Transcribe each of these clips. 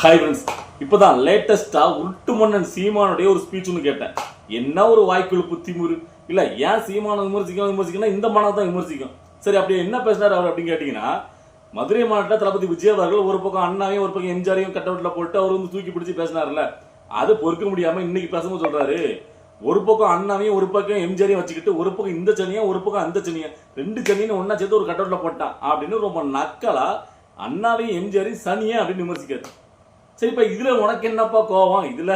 Hi friends இப்போதான் லேட்டஸ்ட்டாக உருட்டு மன்னன் சீமானுடைய ஒரு ஸ்பீச் ஒன்று கேட்டேன். என்ன ஒரு வாய்க்குள் புத்திமுறு இல்லை ஏன் சீமான விமர்சிக்கணும் விமர்சிக்கணும் இந்த மனம் தான் விமர்சிக்கும். சரி அப்படி என்ன பேசினார் அவர் அப்படின்னு கேட்டிங்கன்னா மதுரை மாவட்டத்தில் தளபதி விஜய் அவர்கள் ஒரு பக்கம் அண்ணாவையும் ஒரு பக்கம் எம்ஜிஆரையும் கட்டவுட்டில் போட்டு அவர் வந்து தூக்கி பிடிச்சி பேசினார்ல அது பொறுக்க முடியாமல் இன்னைக்கு பேசும்போது சொல்கிறாரு ஒரு பக்கம் அண்ணாவையும் ஒரு பக்கம் எம்ஜிஆரையும் வச்சுக்கிட்டு ஒரு பக்கம் இந்த சனியும் ஒரு பக்கம் அந்த சனியும் ரெண்டு சனியும் ஒன்றா சேர்த்து ஒரு கட்டவுட்டில் போட்டான் அப்படின்னு ரொம்ப நக்கலாக அண்ணாவையும் எம்ஜிஆரையும் சனியே அப்படின்னு விமர்சிக்காரு சரி இப்போ இதுல உனக்கு என்னப்பா கோவம்? இதுல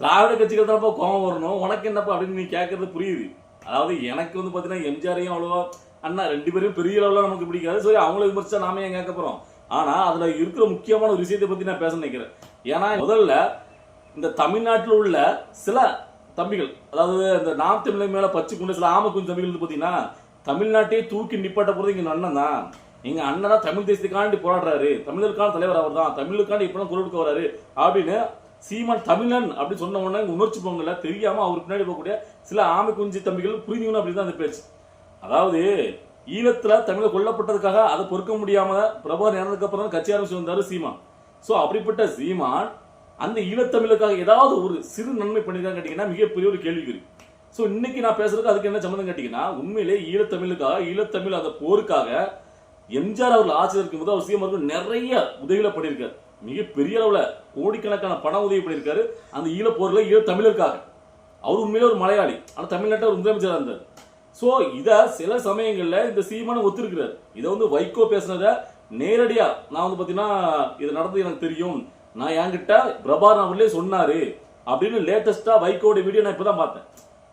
திராவிட கட்சிகள் தான்ப்பா கோபம் வரணும். உனக்கு என்னப்பா அப்படின்னு நீ கேட்கறது புரியுது. அதாவது எனக்கு வந்து பாத்தீங்கன்னா எம்ஜிஆரையும் அவ்வளவா அண்ணா ரெண்டு பேரும் பெரிய அளவுல நமக்கு பிடிக்காது. சரி அவங்கள விமர்சிச்சா நாம ஏன் கேட்க போறோம்? ஆனா அதுல இருக்கிற முக்கியமான ஒரு விஷயத்தை பத்தி நான் பேச நினைக்கிறேன். ஏன்னா முதல்ல இந்த தமிழ்நாட்டில் உள்ள சில தம்பிகள் அதாவது இந்த நாம் தமிழர் மேல பச்சை கொண்ட சில ஆம குஞ்சு தம்பிகள் வந்து பாத்தீங்கன்னா தமிழ்நாட்டையே தூக்கி நிப்பாட்ட போகிறது இங்கே அண்ணன் தான். எங்க அண்ணன் தான் தமிழ் தேசத்துக்காண்டி போராடுறாரு. தமிழருக்கான தலைவர் அவர் தான் தமிழுக்காண்டி இப்பதான் குரல் கொடுக்க வராரு. அப்படின்னு சீமான் தமிழன் அப்படின்னு சொன்ன உடனே உணர்ச்சி பொங்கல தெரியாம அவர் பின்னாடி போகக்கூடிய சில ஆமை குஞ்சு தம்பிகள் புரிஞ்சுக்கணும் அப்படின்னு அந்த பேச்சு. அதாவது ஈழத்துல தமிழர் கொல்லப்பட்டதுக்காக அதை பொறுக்க முடியாம பிரபாகர் இறந்ததுக்கு அப்புறம் தான் கட்சி ஆரம்பிச்சு வந்தாரு சீமான். ஸோ அப்படிப்பட்ட சீமான் அந்த ஈழத்தமிழுக்காக ஏதாவது ஒரு சிறு நன்மை பண்ணிருக்கான்னு கேட்டீங்கன்னா மிகப்பெரிய ஒரு கேள்விக்குறி. ஸோ இன்னைக்கு நான் பேசுறதுக்கு அதுக்கு என்ன சம்மந்தம் கேட்டீங்கன்னா உண்மையிலே ஈழத்தமிழுக்காக ஈழத்தமிழ் அந்த போருக்காக எம்ஜிஆர் அவர்கள் ஆட்சியில் இருக்கும்போது அவர் சிஎம் அவர்கள் நிறைய உதவிகளை பண்ணியிருக்காரு. மிகப்பெரிய அளவில் கோடிக்கணக்கான பண உதவி பண்ணியிருக்காரு. அந்த ஈழ போர்ல ஈழத்தமிழருக்காக அவர் உண்மையிலே ஒரு மலையாளி. ஆனால் தமிழ்நாட்டில் ஒரு முதலமைச்சராக இருந்தார். ஸோ இதை சில சமயங்களில் இந்த சீமானம் ஒத்துருக்கிறார். இதை வந்து வைகோ பேசினதை நேரடியாக நான் வந்து பார்த்தீங்கன்னா இது நடந்தது எனக்கு தெரியும். நான் என்கிட்ட பிரபாரன் அவர்களே சொன்னார். அப்படின்னு லேட்டஸ்ட்டாக வைகோட வீடியோ நான் இப்பதான் பார்த்தேன்.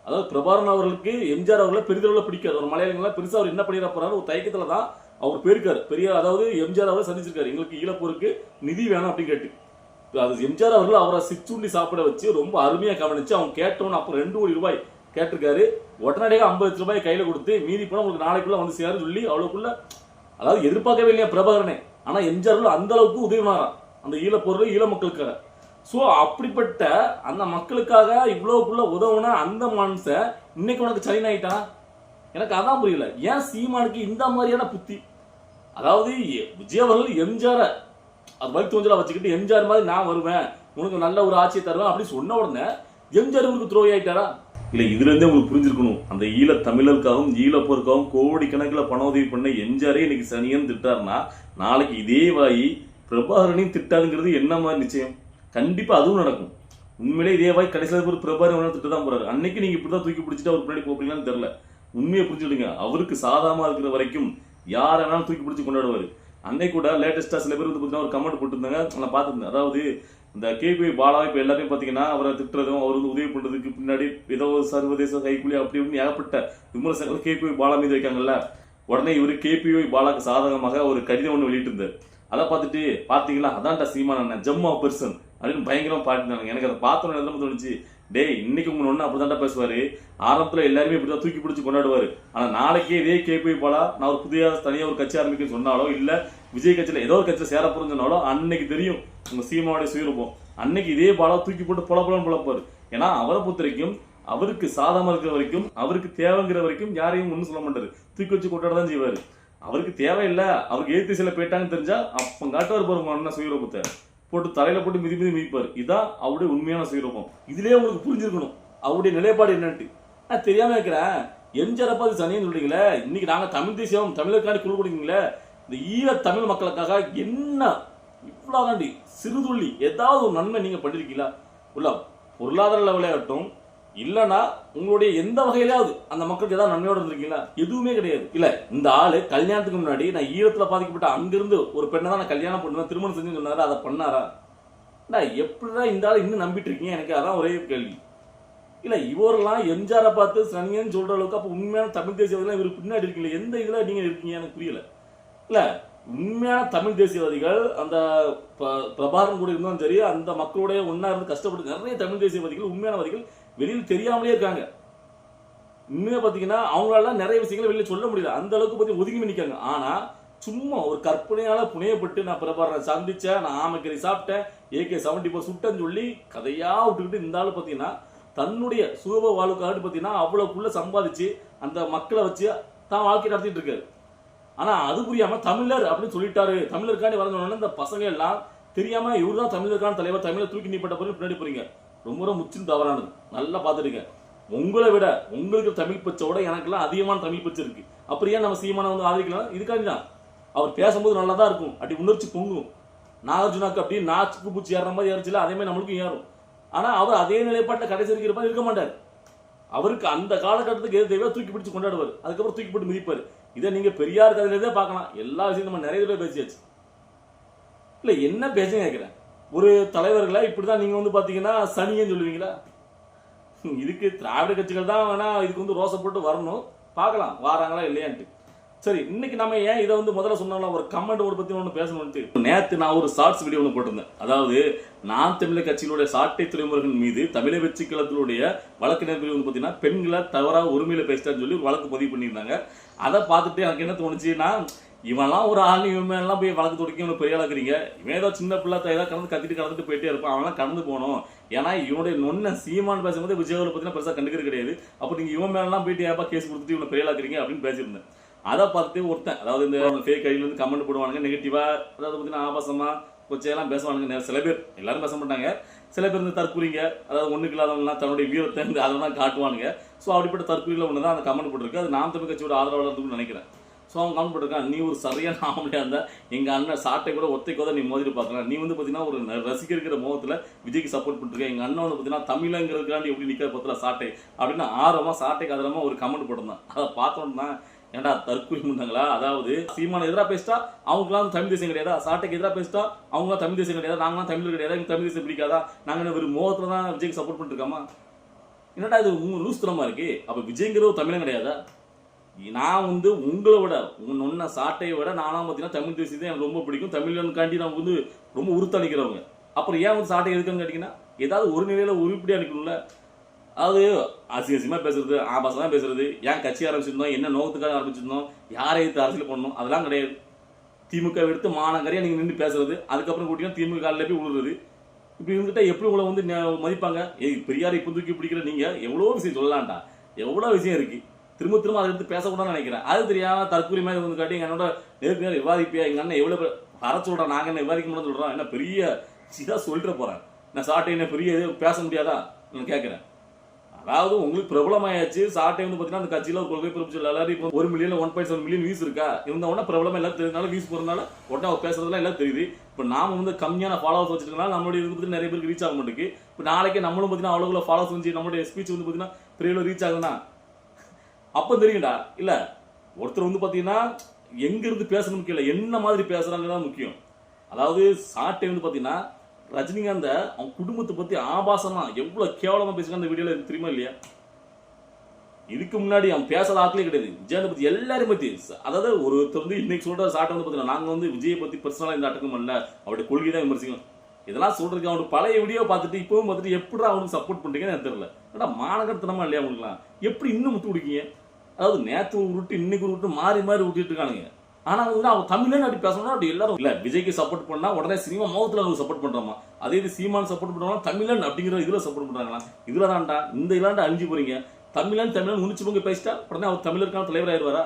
அதாவது பிரபாரன் அவர்களுக்கு எம்ஜிஆர் அவர்களை பெரிதளவில் பிடிக்காது. ஒரு மலையாளிகளா பெருசாக அவர் என்ன பண்ணிட போறாரு ஒரு தயக்கத்தில் தான் அவர் போயிருக்காரு. பெரிய அதாவது எம்ஜிஆர் அவரை சந்திச்சிருக்காரு. எங்களுக்கு ஈழப்போருக்கு நிதி வேணும் அப்படின்னு கேட்டு. அது எம்ஜிஆர் அவர்கள் அவரை சிற்றுண்டி சாப்பிட வச்சு ரொம்ப அருமையாக கவனிச்சு அவங்க கேட்டோன்னு அப்புறம் ரெண்டு கோடி ரூபாய் கேட்டிருக்காரு. உடனடியாக ஐம்பது லட்ச ரூபாய் கையில் கொடுத்து மீதி பணம் உங்களுக்கு நாளைக்குள்ள வந்து சேருன்னு சொல்லி அவ்வளோக்குள்ள அதாவது எதிர்பார்க்கவே இல்லையா பிரபாகரனே. ஆனால் எம்ஜிஆர் அந்த அளவுக்கு உதவினாராம். அந்த ஈழப்பொருள் ஈழ மக்களுக்காக. ஸோ அப்படிப்பட்ட அந்த மக்களுக்காக இவ்வளோக்குள்ள உதவுன அந்த மனுஷன் இன்னைக்கு உனக்கு சைன் ஆயிட்டான் எனக்கு அதான் புரியல. ஏன் சீமானுக்கு இந்த மாதிரியான புத்தி? அதாவது எ- விஜய் அவர்கள் எம்ஜிஆர் அது மாதிரி தோஞ்சலா வச்சுக்கிட்டு எம்ஜிஆர் மாதிரி நான் வருவேன் உனக்கு நல்ல ஒரு ஆட்சியை தருவேன் அப்படின்னு சொன்ன உடனே எம்ஜிஆர் உங்களுக்கு துரோகி ஆயிட்டாரா? இல்ல இதுல இருந்தே உங்களுக்கு புரிஞ்சிருக்கணும். அந்த ஈழ தமிழருக்காகவும் ஈழப்போருக்காகவும் கோடிக்கணக்கில் பண உதவி பண்ண எம்ஜிஆரே இன்னைக்கு சனியன் திட்டாருன்னா நாளைக்கு இதே வாயி பிரபாகரனையும் திட்டாருங்கிறது என்ன மாதிரி நிச்சயம்? கண்டிப்பா அதுவும் நடக்கும். உண்மையிலே இதே வாய் கடைசியில் ஒரு பிரபாகரன் திட்டு தான் போறாரு. அன்னைக்கு நீங்க இப்படிதான் தூக்கி பிடிச்சிட்டு அவர் பின்னாடி போப்பீங்களான்னு தெரியல. உண்மையை புரிஞ்சுடுங்க அவருக்கு சாதாரணமா இருக்கிற வரைக்கும் யார் வேணாலும் தூக்கி பிடிச்சி கொண்டாடுவாரு. அன்னைக்கு கூட லேட்டஸ்டா சில பேர் வந்து பார்த்தீங்கன்னா ஒரு கமெண்ட் போட்டிருந்தாங்க. நான் பார்த்துருந்தேன். அதாவது இந்த கேபி பாலா இப்ப எல்லாருமே பாத்தீங்கன்னா அவரை திட்டுறதும் அவர் வந்து உதவி பண்றதுக்கு பின்னாடி ஏதோ ஒரு சர்வதேச கைக்கூலி அப்படி இப்படின்னு ஏகப்பட்ட விமர்சனங்கள் கேபி பாலா மீது வைக்காங்கல்ல. உடனே இவரு கேபிஒய் பாலாக்கு சாதகமாக ஒரு கடிதம் ஒன்று வெளியிட்டிருந்தார். அதை பார்த்துட்டு பார்த்தீங்களா? அதான்டா சீமான் அண்ணன் ஜம்மா பெர்சன் அப்படின்னு பயங்கரமாக பாடினாங்க எனக்கு அதை பார்த்தோன்னு என்ன தோணுச்சு. டேய் இன்னைக்கு உங்க ஒண்ணு அப்படிதான்டா பேசுவார். ஆரம்பத்தில் எல்லாருமே இப்படிதான் தூக்கி பிடிச்சி கொண்டாடுவார். ஆனால் நாளைக்கே இதே கேபி பாலா நான் ஒரு புதிய தனியாக ஒரு கட்சி ஆரம்பிக்க சொன்னாலோ இல்லை விஜய் கட்சியில் ஏதோ ஒரு கட்சியில் சேர போறேன்னு சொன்னாலோ அன்னைக்கு தெரியும். உங்கள் சீமாவுடைய சுயரூபம். அன்னைக்கு இதே பாலா தூக்கி போட்டு புலப்பலன்னு பொலன்னு ஏன்னா அவரை பொறுத்த வரைக்கும் அவருக்கு சாதமாக இருக்கிற வரைக்கும் அவருக்கு தேவைங்கிற வரைக்கும் யாரையும் ஒன்றும் சொல்ல மாட்டார். தூக்கி வச்சு கொண்டாட தான் செய்வார். அவருக்கு தேவையில்லை அவருக்கு ஏத்து சில போயிட்டாங்கன்னு தெரிஞ்சா அப்போ காட்டுவார் பாருங்க சுயரூபத்தை. போட்டு தலையில போட்டு மிதி மிதி மிதிப்பார். இதான் அவருடைய உண்மையான சுயரூபம். இதுலயே உங்களுக்கு புரிஞ்சிருக்கணும். அவருடைய நிலைப்பாடு என்னன்ட்டு. நான் தெரியாம இருக்கிறேன் எம்ஜிஆர் அப்பா அது சனின்னு சொல்றீங்களே இன்னைக்கு நாங்க தமிழ் தேசியம் தமிழருக்காண்டி குழு கொடுக்கீங்களே இந்த ஈழ தமிழ் மக்களுக்காக என்ன இவ்வளவு தாண்டி சிறுதுள்ளி ஏதாவது ஒரு நன்மை நீங்க பண்ணிருக்கீங்களா? உள்ள பொருளாதார லெவலாகட்டும் இல்லனா உங்களுடைய எந்த வகையிலாவது அந்த மக்களுக்கு ஏதாவது நன்மையோட இருந்திருக்கீங்களா? எதுவுமே கிடையாது. இல்ல இந்த ஆளு கல்யாணத்துக்கு முன்னாடி நான் ஈழத்துல பாதிக்கப்பட்ட அங்கிருந்து ஒரு பெண்ணை தான் நான் கல்யாணம் பண்ணுவேன் திருமணம் செஞ்சு சொன்னாரு? அதை பண்ணாரா? நான் எப்படிதான் இந்த ஆள் இன்னும் நம்பிட்டு இருக்கீங்க? எனக்கு அதான் ஒரே கேள்வி. இல்ல இவரெல்லாம் எம்ஜிஆரை பார்த்து சனியன்னு சொல்ற அளவுக்கு அப்ப உண்மையான தமிழ் தேசியவாதிகள் இவர் பின்னாடி இருக்கீங்க எந்த இதுல நீங்க இருக்கீங்க? எனக்கு புரியல. இல்ல உண்மையான தமிழ் தேசியவாதிகள் அந்த ப- பிரபாகரன் கூட இருந்தாலும் சரி அந்த மக்களுடைய ஒன்னா இருந்து கஷ்டப்பட்டு நிறைய தமிழ் தேசியவாதிகள் உண்மையானவாதிகள் வெளியில் தெரியாமலே இருக்காங்க. உண்மையா பார்த்தீங்கன்னா அவங்களால நிறைய விஷயங்களை வெளியில் சொல்ல முடியல. அந்த அளவுக்கு பத்தி ஒதுங்கி நிற்காங்க ஆனா சும்மா ஒரு கற்பனையால புனையப்பட்டு நான் பிரபாகரனை சந்திச்சேன் நான் ஆமைக்கறி சாப்பிட்டேன் ஏகே செவன்டி ஃபோர் சுட்டேன்னு சொல்லி கதையா விட்டுக்கிட்டு இந்த ஆள் பார்த்தீங்கன்னா தன்னுடைய சுகப வாழ்வுக்காக பார்த்தீங்கன்னா அவ்வளவுக்குள்ள சம்பாதிச்சு அந்த மக்களை வச்சு தான் வாழ்க்கை நடத்திட்டு இருக்காரு. ஆனா அது புரியாம தமிழர் அப்படின்னு சொல்லிட்டாரு. தமிழருக்காண்டி வரணும்னு இந்த பசங்க எல்லாம் தெரியாம இவர் தான் தமிழருக்கான தலைவர் தமிழர் தூக்கி நீப்பட்ட பிறகு பின்னாடி போறீங்க. ரொம்ப ரொம்ப முற்றிலும் தவறானது. நல்லா பார்த்துருங்க உங்களை விட உங்களுக்கு தமிழ் பச்சோட எனக்கெல்லாம் அதிகமான தமிழ் பச்சை இருக்கு. அப்படி ஏன் நம்ம சீமானை வந்து ஆதரிக்கலாம் இதுக்காண்டி தான் அவர் பேசும்போது நல்லா தான் இருக்கும். அப்படி உணர்ச்சி பொங்கும். நாகார்ஜுனாக்கு அப்படியே நாச்சுக்கு பூச்சி ஏறுற மாதிரி ஏறிச்சுல அதே மாதிரி நம்மளுக்கும் ஏறும். ஆனால் அவர் அதே நிலைப்பாட்டில் கடைசி இருக்கிறப்ப இருக்க மாட்டார். அவருக்கு அந்த காலகட்டத்துக்கு எது தேவையோ தூக்கி பிடிச்சி கொண்டாடுவார். அதுக்கப்புறம் தூக்கி போட்டு மிதிப்பார். இதை நீங்கள் பெரியார் கதையிலே பார்க்கலாம். எல்லா விஷயம் நம்ம நிறைய பேர் பேசியாச்சு. இல்லை என்ன பேசுங்க கேட்குறேன். ஒரு தலைவர்களை இப்படிதான் நீங்கள் வந்து பார்த்தீங்கன்னா சனியன்னு சொல்லுவீங்களா? இதுக்கு திராவிட கட்சிகள் தான் வேணால் இதுக்கு வந்து ரோசப்பட்டு வரணும். பார்க்கலாம் வாராங்களா இல்லையான்ட்டு. சரி இன்னைக்கு நம்ம ஏன் இதை வந்து முதல்ல சொன்னாலும் ஒரு கமெண்ட் ஒரு பற்றி ஒன்று பேசணும்ட்டு. நேற்று நான் ஒரு ஷார்ட்ஸ் வீடியோ ஒன்று போட்டிருந்தேன். அதாவது நான் தமிழர் கட்சியினுடைய சாட்டை துறைமுருகன் மீது தமிழக வெற்றி கழகத்தினுடைய வழக்கினர் பிரிவு வந்து பார்த்தீங்கன்னா பெண்களை தவறாக உரிமையில் பேசிட்டான்னு சொல்லி ஒரு வழக்கு பதிவு பண்ணியிருந்தாங்க. அதை பார்த்துட்டு எனக்கு என்ன தோணுச்சுன்னா இவன்லாம் ஒரு ஆள் இவன் போய் வழக்கு துடைக்க இவனை பெரிய ஆளாக்குறீங்க? இவன் ஏதோ சின்ன பிள்ளை ஏதாவது கலந்து கத்திட்டு கலந்துட்டு போயிட்டே இருப்பான். அவன்லாம் கடந்து போகணும். ஏன்னா இவனுடைய நொன்ன சீமான் பேசும்போது விஜயாவில் பற்றினா பெருசாக கண்டுக்கிறது கிடையாது. அப்போ நீங்கள் இவன் மேலாம் போயிட்டு ஏப்பா கேஸ் கொடுத்துட்டு இவனை பெரிய ஆளாக்குறீங்க அப்படின்னு பேசியிருந்தேன். அதை பார்த்து ஒருத்தன் அதாவது இந்த ஃபேக் கையில் வந்து கமெண்ட் போடுவானுங்க நெகட்டிவாக அதாவது பார்த்தீங்கன்னா ஆபாசமாக கொச்சையெல்லாம் பேசுவானுங்க. சில பேர் எல்லாரும் பேச மாட்டாங்க. சில பேர் இந்த தற்கூறிங்க. அதாவது ஒன்றுக்கு இல்லாதவங்கலாம் தன்னுடைய வீரத்தை அதெல்லாம் காட்டுவானுங்க. ஸோ அப்படிப்பட்ட தற்கூரியில் ஒன்று தான் அந்த கமெண்ட் போட்டிருக்கு. அது நாம் தமிழ் கட்சியோட ஆதரவாளர்னு நினைக்கிறேன். ஸோ அவன் கமெண்ட் போட்டிருக்கான் நீ ஒரு சரியான ஆம்பளையாக இருந்தால் எங்கள் அண்ணன் சாட்டை கூட ஒத்தைக்கோ தான் நீ மோதிட்டு பார்க்கலாம். நீ வந்து பார்த்தீங்கன்னா ஒரு ரசிகருக்கிற ரசிகர்கிற விஜய்க்கு சப்போர்ட் பண்ணிருக்க எங்கள் அண்ணன் வந்து பார்த்தீங்கன்னா தமிழங்கிறதுக்காண்டி எப்படி நிற்கிற பத்தில சாட்டை? அப்படின்னு ஆரமாக சாட்டைக்கு ஆதரமாக ஒரு கமெண்ட் போட்டிருந்தான். அதை பார்த்தோம்னா ஏன்டா தற்கொலை பண்ணாங்களா அதாவது சீமான எதிராக பேசிட்டா அவங்களாம் தமிழ் தேசியம் கிடையாதா? சாட்டைக்கு எதிராக பேசிட்டா அவங்களாம் தமிழ் தேசியம் கிடையாது? நாங்களாம் தமிழ் கிடையாது? எங்க தமிழ் தேசியம் பிடிக்காதா? நாங்கள் ஒரு வெறும் தான் விஜய்க்கு சப்போர்ட் பண்ணிருக்காமா என்னடா இது உங்கள் லூஸ் தரமா அப்போ விஜய்ங்கிறது தமிழன் கிடையாதா? நான் வந்து உங்களை விட உன் ஒன்ன சாட்டையை விட நானும் பார்த்தீங்கன்னா தமிழ் தேசியத்தை எனக்கு ரொம்ப பிடிக்கும். தமிழனுக்காண்டி நான் வந்து ரொம்ப உறுத்தளிக்கிறவங்க. அப்புறம் ஏன் வந்து சாட்டை எதுக்குன்னு கேட்டிங்கன்னா ஏதாவது ஒரு நிலையில உருப்படியா அது அதாவது அசிங்கசியமாக பேசுறது ஆபாசமாக பேசுறது ஏன் கட்சி ஆரம்பிச்சிருந்தோம் என்ன நோக்கத்துக்காக ஆரம்பிச்சிருந்தோம் யாரை எடுத்து அரசியல் பண்ணணும் அதெல்லாம் கிடையாது. திமுக எடுத்து மாநகரையாக நீங்கள் நின்று பேசுறது அதுக்கப்புறம் கூட்டிங்கன்னா திமுக காலையில் போய் விழுறது இப்படி இருந்துட்டா எப்படி உங்களை வந்து மதிப்பாங்க? ஏய் பெரியாரை இப்போ தூக்கி பிடிக்கிற நீங்கள் எவ்வளோ விஷயம் சொல்லலாம்டா. எவ்வளோ விஷயம் இருக்குது திரும்ப திரும்ப அதை எடுத்து பேசக்கூடாதுன்னு நினைக்கிறேன். அது தெரியாம தற்கொலை மாதிரி வந்து காட்டி எங்க அண்ணோட நேருக்கு நேரம் விவாதிப்பியா? எங்க அண்ணன் எவ்வளவு வர சொல்றேன் நாங்க என்ன விவாதிக்க முடியும் சொல்றோம் என்ன பெரிய இதா சொல்லிட்டு போறேன். நான் சாட்டை என்ன பெரிய இது பேச முடியாதா? நான் கேட்கிறேன் அதாவது உங்களுக்கு பிரபலமாயாச்சு. சாட்டை வந்து பார்த்தீங்கன்னா அந்த கட்சியில் ஒரு கொள்கை பிறப்பு எல்லாரும் இப்போ ஒரு million one point seven million views இருக்கா? இருந்த உடனே பிரபலம் எல்லாம் தெரிஞ்சனால வியூஸ் போறதுனால உடனே அவர் பேசுறதுலாம் எல்லாம் தெரியுது. இப்போ நாம வந்து கம்மியான ஃபாலோவர்ஸ் வச்சிருக்கனால நம்மளுடைய இது பத்தி நிறைய பேருக்கு ரீச் ஆக மாட்டேங்குது. இப்போ நாளைக்கு நம்மளும் பார்த்தீங்கன்னா அவ்வளோ ஃபாலோவர்ஸ் வந்து நம்மளுடைய ஸ்பீச் வந்து பார்த்தீங்கன்னா பெரிய ரீச் ஆகுதுன்னா அப்போ தெரியும்டா. இல்ல ஒருத்தர் வந்து பாத்தீங்கன்னா எங்க இருந்து பேசணும் முக்கியம் இல்ல என்ன மாதிரி பேசுறாங்க முக்கியம். அதாவது சாட்டை வந்து பாத்தீங்கன்னா ரஜினிகாந்த அவன் குடும்பத்தை பத்தி ஆபாசமா எவ்வளவு கேவலமா பேசுறாங்க அந்த வீடியோல எனக்கு தெரியுமா இல்லையா? இதுக்கு முன்னாடி அவன் பேசாத ஆட்களே கிடையாது. விஜயாந்த பத்தி எல்லாரையும் பத்தி அதாவது ஒருத்தர் வந்து இன்னைக்கு சொல்ற சாட்டை வந்து பாத்தீங்கன்னா நாங்க வந்து விஜயை பத்தி பர்சனலா இந்த அட்டக்கம் பண்ணல. அவருடைய கொள்கை தான் விமர்சிக்கணும். இதெல்லாம் சொல்றதுக்கு அவனுக்கு பழைய வீடியோ பார்த்துட்டு இப்பவும் பார்த்துட்டு எப்படி அவனுக்கு சப்போர்ட் பண்றீங்கன்னு எனக்கு தெரியல. ஏன்னா மாநகரத்தனமா இல்லையா அவங்களுக்குலாம் எப்படி இன்னும் முத்து கொடுக்கீங்க? அதாவது நேற்று ஒரு உருட்டு இன்னைக்கு உருட்டு மாறி மாறி விட்டுட்டு இருக்கானுங்க. ஆனால் வந்து அவன் தமிழன் அப்படி பேசணும் அப்படி எல்லாரும் இல்லை விஜய்க்கு சப்போர்ட் பண்ணால் உடனே சினிமா மோகத்தில் அவங்க சப்போர்ட் பண்றாமா? அதே இது சீமான் சப்போர்ட் பண்ணுறாங்க தமிழன் அப்படிங்கிற இதுல சப்போர்ட் பண்ணுறாங்களா இதுல தான்டா இந்த இலாண்ட அழிஞ்சு போகிறீங்க தமிழன் தமிழன் உணிச்சு பொங்க பேசிட்டா உடனே அவர் தமிழருக்கான தலைவர் ஆயிடுவாரா?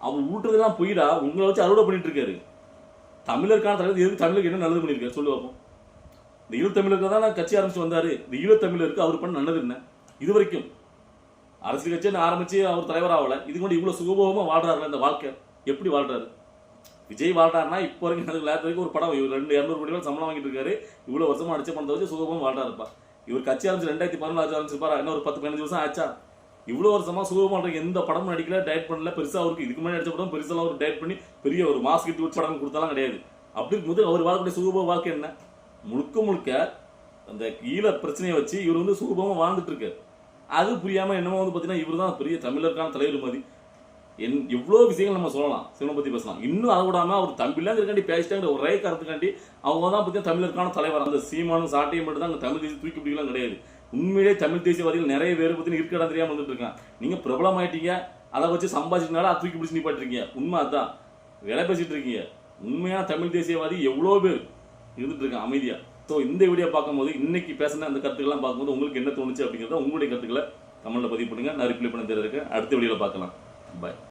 அவர் ஊட்டுறதெல்லாம் போயிடா உங்களை வச்சு அறுவடை பண்ணிட்டு இருக்காரு. தமிழருக்கான தலைவர் எதுக்கு தமிழுக்கு என்ன நல்லது பண்ணியிருக்காரு சொல்லு பார்ப்போம் இந்த ஈழத்தமிழருக்கு தான் கட்சி ஆரம்பிச்சு வந்தார். இந்த ஈழத்தமிழருக்கு அவர் பண்ண நல்லது என்ன? இது வரைக்கும் அரசியல் கட்சின்னு ஆரம்பிச்சு அவர் தலைவர் இது கொண்டு இவ்வளோ சுகபோகமாக வாழ்றாருல இந்த வாழ்க்கை? எப்படி வாழ்றாரு? விஜய் வாழ்றாருன்னா இப்போ வரைக்கும் எனக்கு லேட் வரைக்கும் ஒரு படம். இவர் ரெண்டு இரநூறு கோடி ரூபாய் சம்பளம் வாங்கிட்டு இருக்காரு. இவ்வளோ வருஷமா அடிச்ச பணத்தை வச்சு சுகபோகம் வாழ்றாருப்பா. இவர் கட்சி ஆரம்பிச்சு ரெண்டாயிரத்தி பதினாலு ஆரம்பிச்சிருப்பாரா இன்னும் ஒரு பத்து பதினஞ்சு வருஷம் ஆச்சா? இவ்வளோ வருஷமா சுகபோகம் வாழ்ற எந்த படமும் நடிக்கல டயட் பண்ணல. பெருசாக அவருக்கு இதுக்கு முன்னாடி நடிச்ச படம் பெருசாக ஒரு டயட் பண்ணி பெரிய ஒரு மாஸ்க் கிட்டு வச்சு படம் கொடுத்தாலாம் கிடையாது. அப்படி இருக்கும்போது அவர் வாழக்கூடிய சுகபோக வாழ்க்கை என்ன? முழுக்க முழுக்க அந்த ஈழ பிரச்சனையை வச்சு இவர் வந்து சுகபோகமா வாழ்ந்துட்டு இருக்காரு. அது புரியாமல் என்னமோ வந்து பார்த்தீங்கன்னா இவர் தான் பெரிய தமிழருக்கான தலைவர் மாதிரி என் எவ்வளோ விஷயங்கள் நம்ம சொல்லலாம் சிவனை பற்றி பேசலாம். இன்னும் அதை விடாமல் அவர் தமிழ்ங்கிறக்காண்டி பேசிட்டாங்கிற ஒரே கருத்துக்காண்டி அவங்க தான் பார்த்தீங்கன்னா தமிழருக்கான தலைவர். அந்த சீமானும் சாட்டையும் மட்டும் தான் அங்கே தமிழ் தேசிய தூக்கி பிடிக்கலாம் கிடையாது. உண்மையிலே தமிழ் தேசியவாதிகள் நிறைய பேர் பார்த்தீங்கன்னா இருக்கடா தெரியாமல் வந்துட்டு இருக்கான் நீங்கள் பிரபலமாயிட்டீங்க அதை வச்சு சம்பாதிச்சினால அதை தூக்கி பிடிச்சி நிப்பாட்டிருக்கீங்க. உண்மை அதுதான். வேலை பேசிகிட்டு இருக்கீங்க. உண்மையான தமிழ் தேசியவாதி எவ்வளோ பேர் இருந்துட்டு இருக்கான் அமைதியாக ஸோ இந்த வீடியோ பார்க்கும்போது இன்னைக்கு பேசின அந்த கருத்துக்கள்லாம் பார்க்கும்போது உங்களுக்கு என்ன தோணுச்சு அப்படிங்கிறத உங்களுடைய கருத்துக்களை கமெண்ட்டில் பதிவு பண்ணுங்கள் நான் ரிப்ளை பண்ண தெரியிருக்கேன் அடுத்த வீடியோவில் பார்க்கலாம். பாய்